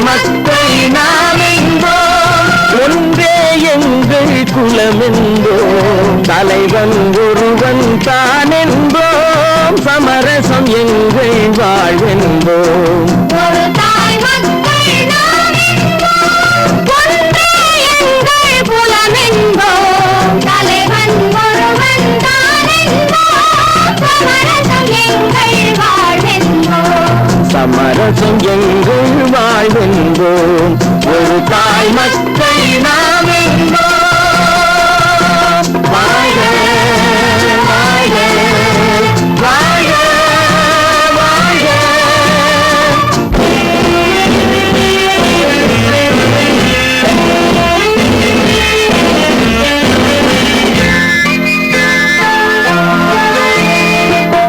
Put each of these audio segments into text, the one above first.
மத்தை நாமெந்தோ ஒன்றே எங்கள் குலமெந்தோ தலைவன் ஒருவன் தானென்போம் சமரசம் எங்கள் வாழ்வென்போம். வாழ்கின்றோம் ஒரு தாய் மத்தை நாம்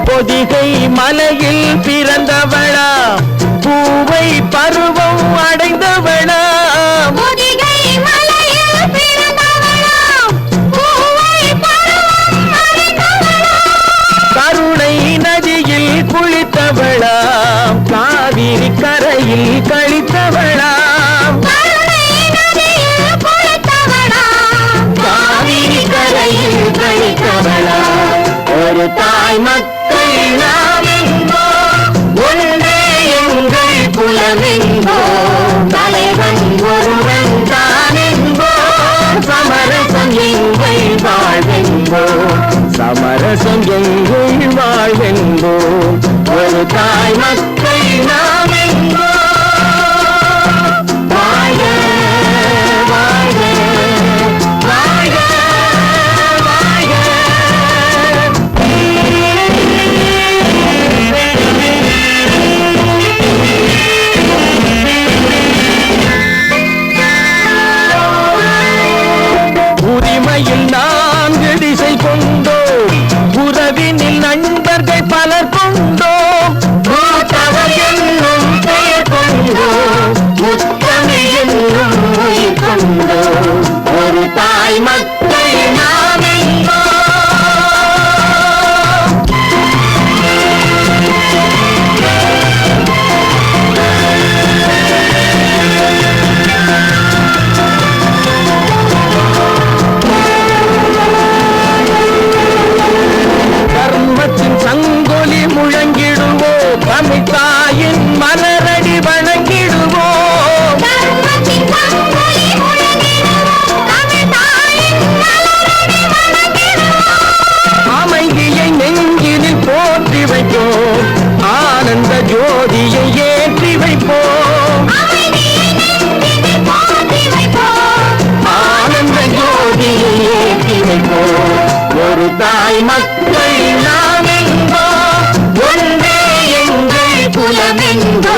பொதிகை மலையில் பிறந்தவளா பூவை பரு தாய் மக்கள் நாமெங்கோ ஒன்றே எங்கள் குலமெங்கோ தலைவன் ஒருவன் தானெங்கோ சமரசம் எங்கள் வாழ்வெங்கோ சமரசம் எங்கள் வாழ்வெங்கோ ஒரு தாய் மக்கள் தாய் மக்கள் நாம் ஒன்றே எங்கள் குலமெங்கோ